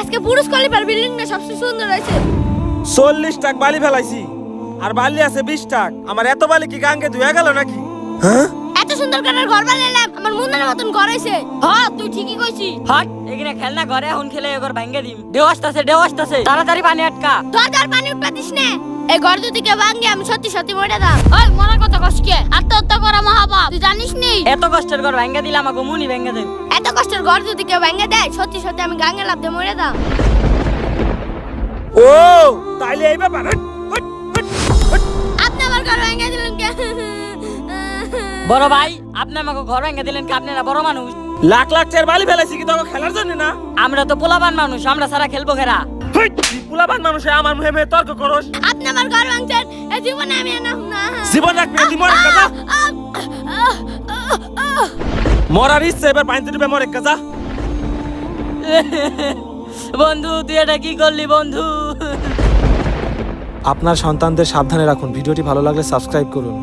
আজকে পুরুষ কলিপার বিল্ডিংটা সবচেয়ে সুন্দর হয়েছে। চল্লিশ টাক বালি ফেলাইছি। আর বালি আছে বিশ টাক। আমার এত বালি কি গাঙ্গে ধুয়ে গেল নাকি? হ্যাঁ? এত সুন্দর করে ঘর বানাইলাম আমার মনের মতন ঘর হয়েছে। হ্যাঁ তুই ঠিকই কইছিস। হট এখানে খেলনা ঘরে এখন খেলে এগর ভাঙ্গে দিম। ঢেউ আসতেছে ঢেউ আসতেছে। তাড়াতাড়ি পানি আটকা। দরজার পানি উঠবা দিস নে। এই ঘর দুদিকে ভাঙ্গে আমি সত্যি সত্যি মরে দাম ওই মরার কথা কষ্টকে আত্মহত্যা করা মহাপাপ। তুই জানিস নি? এত কষ্টের ঘর ভাঙ্গে দিলে আমাকে মুনি ভেঙ্গে দেব। ঘর দুদিকে ভাঙ্গে দেয় সত্যি সত্যি আমি গাঙ্গে লাভ দিয়ে মরে দাম ও তাইলে এই ব্যাপার। আপনি আমার ঘর ভাঙ্গে দিলেন কে? বড় ভাই আপনি আমাকে ঘর ভেঙ্গে দিলেন কি? আপনারা বড় মানুষ। লাখ লাখ চেয়ার বালি ফেলাইছি কি তোকে খেলার জন্য না? আমরা তো পোলাবান মানুষ আমরা সারা খেলব খেরা। মানুষে আমার মুহে মুহে তর্ক করস। আপনি আমার ঘর ভাঙছেন এই জীবনে আমি না না। জীবন রাখবি না, তুই মরে কাজা মরার ইচ্ছে এবার পানিতে ডুবে মরে কাজা। বন্ধু তুই এটা কি করলি বন্ধু? আপনার সন্তানদের সাবধানে রাখুন। ভিডিওটি ভালো লাগলে সাবস্ক্রাইব করুন।